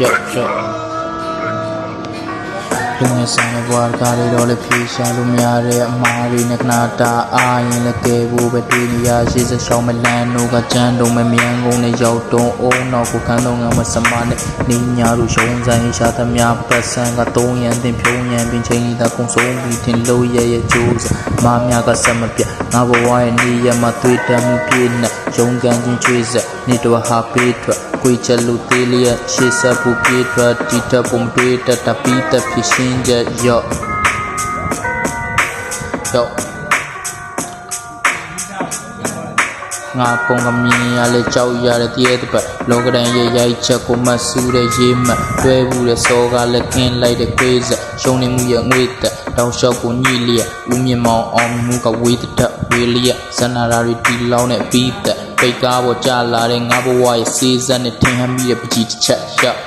ရှော့ရှော့လူငယ်ဆိုင်ဘွားကားလေးတော့လည်းဖြေရှာလို့မရတဲ့အမားတွေနဲ့ခနာတာအားရင်လည်းကဲဖို့ပဲတွေးနေရရှိစရှောင်းမလန်းတို့ကကြမ်းတုံမမြန်ကုန်နဲ့ရောက်တုံးအောင်နောက်ကိုခန်းတော့ငါမစမနဲ့နေညာတို့ရှုံးဆိုင်ရှာသမျှပတ်စံကသုံးရန်တင်ဖြုံးရန်ပင်ချင်းသာကုံဆုံးပြီးတင်လို့ရရဲ့ကျိုးစား မာမြကဆက်မပြငါဘဝရဲ့နေရမှာတွေ့တမ်းမှုပြည့်နဲ့ရုံကန်ချင်းချွေးဆက်နေတော့ဟာပေးထွက်ကိုချက်လူသေးလျက်ရှေ့ဆက်ဖို့ပြေးထွက်တီတက်ပုံတွေးတက်တပီးတက်ဖြစ်ရှင်းချက်ရော့ရော့ ငါပုံကမြင်ရလဲကြောက်ရတဲ့တည်းတဲ့ပတ်လောကဒန်ရဲ့ရိုက်ချက်ကိုမဆူတဲ့ရေးမှတ်တွဲဘူးတဲ့စောကလည်းကင်းလိုက်တဲ့ခွေးဆက်ရှုံနေမှုရဲ့ငွေတက်တောက်လျှောက်ကိုညှိလျက်ဦးမြင့်မောင်အောင်မှုကဝေးတဲ့ဝေးလျက်ဇန္နာရာတွေတီလောင်းတဲ့ပြီးသက်ပိတ်ကားပေါ်ကြလာတဲ့ငါဘဝရဲ့စေးစက်နဲ့ထင်ဟမ်းမိတဲ့ပကြီးတစ်ချက်ရောက်